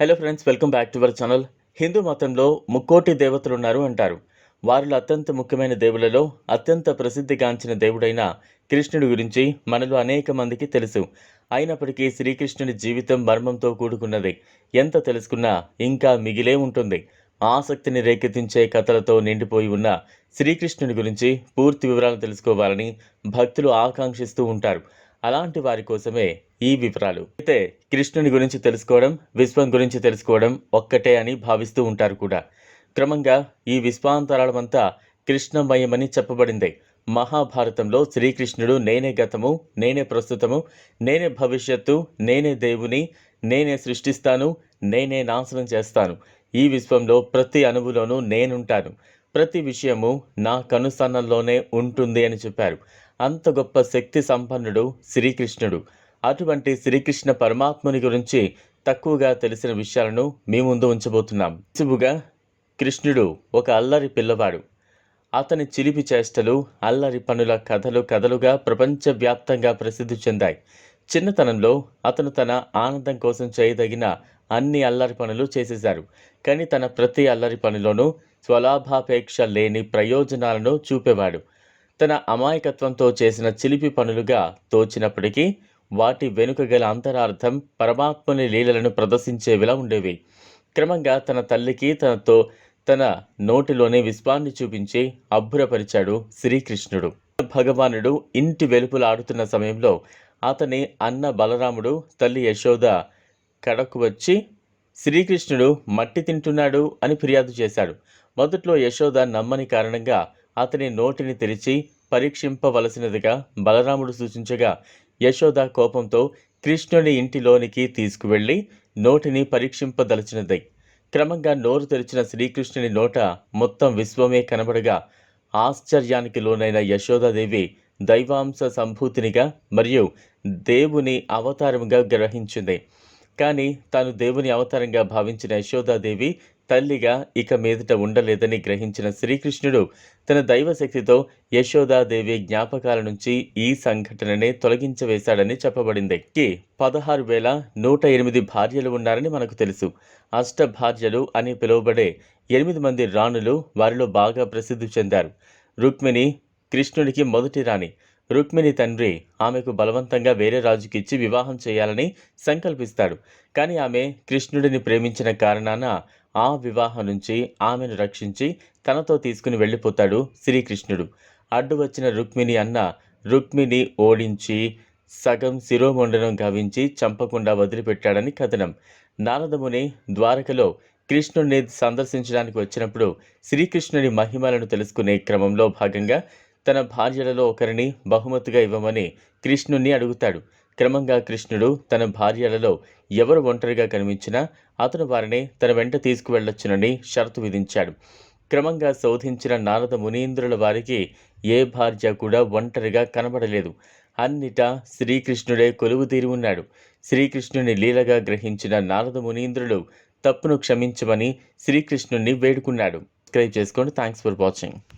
Hello friends welcome back to our channel Hindu మతంలో ముక్కోటి దేవతలు ఉన్నారు అంటారు. వారిలో అత్యంత ముఖ్యమైన దేవులలో అత్యంత ప్రసిద్ధిగాంచిన దేవుడైన కృష్ణుడి గురించి మనలో అనేక మందికి తెలుసు. అయినప్పటికీ శ్రీకృష్ణుని జీవితం మర్మంతో కూడుకున్నది. ఎంత తెలుసుకున్నా ఇంకా మిగిలే ఉంటుంది. ఆసక్తిని రేకెత్తించే కథలతో నిండిపోయి ఉన్న శ్రీకృష్ణుని గురించి పూర్తి వివరాలు తెలుసుకోవాలని భక్తులు ఆకాంక్షిస్తూ ఉంటారు. అలాంటి వారి కోసమే ఈ వివరాలు. అయితే కృష్ణుని గురించి తెలుసుకోవడం విశ్వం గురించి తెలుసుకోవడం ఒక్కటే అని భావిస్తూ ఉంటారు కూడా. క్రమంగా ఈ విశ్వాంతరాళమంతా కృష్ణమయమని చెప్పబడింది. మహాభారతంలో శ్రీకృష్ణుడు నేనే గతము నేనే ప్రస్తుతము నేనే భవిష్యత్తు నేనే దేవుని నేనే సృష్టిస్తాను నేనే నాశనం చేస్తాను. ఈ విశ్వంలో ప్రతి అణువులోనూ నేనుంటాను. ప్రతి విషయము నా కనుసన్నల్లోనే ఉంటుంది అని చెప్పారు. అంత గొప్ప శక్తి సంపన్నుడు శ్రీకృష్ణుడు. అటువంటి శ్రీకృష్ణ పరమాత్ముని గురించి తక్కువగా తెలిసిన విషయాలను మీ ముందు ఉంచబోతున్నాం. శివుగా కృష్ణుడు ఒక అల్లరి పిల్లవాడు. అతని చిలిపి చేష్టలు అల్లరి పనుల కథలు కథలుగా ప్రపంచవ్యాప్తంగా ప్రసిద్ధి చెందాయి. చిన్నతనంలో అతను తన ఆనందం కోసం చేయదగిన అన్ని అల్లరి పనులు చేసేశారు. కానీ తన ప్రతి అల్లరి పనిలోనూ స్వలాభాపేక్ష లేని ప్రయోజనాలను చూపేవాడు. తన అమాయకత్వంతో చేసిన చిలిపి పనులుగా తోచినప్పటికీ వాటి వెనుక గల అంతరార్థం పరమాత్మని లీలలను ప్రదర్శించేవిలా ఉండేవి. క్రమంగా తన తల్లికి తనతో తన నోటిలోనే విశ్వాన్ని చూపించి అబ్బురపరిచాడు శ్రీకృష్ణుడు. భగవానుడు ఇంటి వెలుపులు ఆడుతున్న సమయంలో అతని అన్న బలరాముడు తల్లి యశోద కడకు వచ్చి శ్రీకృష్ణుడు మట్టి తింటున్నాడు అని ఫిర్యాదు చేశాడు. మొదట్లో యశోద నమ్మని కారణంగా అతని నోటిని తెరిచి పరీక్షింపవలసినదిగా బలరాముడు సూచించగా యశోద కోపంతో కృష్ణుని ఇంటిలోనికి తీసుకువెళ్ళి నోటిని పరీక్షింపదలచినది. క్రమంగా నోరు తెరిచిన శ్రీకృష్ణుని నోట మొత్తం విశ్వమే కనబడగా ఆశ్చర్యానికి లోనైన యశోదాదేవి దైవాంశ సంభూతినిగా మరియు దేవుని అవతారముగా గ్రహించింది. కానీ తాను దేవుని అవతారంగా భావించిన యశోదాదేవి తల్లిగా ఇక మీదట ఉండలేదని గ్రహించిన శ్రీకృష్ణుడు తన దైవశక్తితో యశోదాదేవి జ్ఞాపకాల నుంచి ఈ సంఘటననే తొలగించవేశాడని చెప్పబడింది. కి పదహారు వేల నూట ఎనిమిది భార్యలు ఉన్నారని మనకు తెలుసు. అష్ట భార్యలు అని పిలువబడే ఎనిమిది మంది రాణులు వారిలో బాగా ప్రసిద్ధి చెందారు. రుక్మిణి కృష్ణుడికి మొదటి రాణి. రుక్మిణి తండ్రి ఆమెకు బలవంతంగా వేరే రాజుకిచ్చి వివాహం చేయాలని సంకల్పిస్తాడు. కానీ ఆమె కృష్ణుడిని ప్రేమించిన కారణాన ఆ వివాహం నుంచి ఆమెను రక్షించి తనతో తీసుకుని వెళ్ళిపోతాడు శ్రీకృష్ణుడు. అడ్డు వచ్చిన రుక్మిణి అన్న రుక్మిణి ఓడించి సగం శిరోముండనం గావించి చంపకుండా వదిలిపెట్టాడని కథనం. నారదముని ద్వారకలో కృష్ణుడిని సందర్శించడానికి వచ్చినప్పుడు శ్రీకృష్ణుని మహిమలను తెలుసుకునే క్రమంలో భాగంగా తన భార్యలలో ఒకరిని బహుమతిగా ఇవ్వమని కృష్ణుణ్ణి అడుగుతాడు. క్రమంగా కృష్ణుడు తన భార్యలలో ఎవరు ఒంటరిగా కనిపించినా అతను వారిని తన వెంట తీసుకువెళ్ళొచ్చునని షరతు విధించాడు. క్రమంగా శోధించిన నారద మునీంద్రుల వారికి ఏ భార్య కూడా ఒంటరిగా కనబడలేదు. అన్నిటా శ్రీకృష్ణుడే కొలువు తీరి ఉన్నాడు. శ్రీకృష్ణుని లీలగా గ్రహించిన నారద మునీంద్రులు తప్పును క్షమించమని శ్రీకృష్ణుణ్ణి వేడుకున్నాడు. సబ్స్క్రైబ్ చేసుకోండి. Thanks for watching.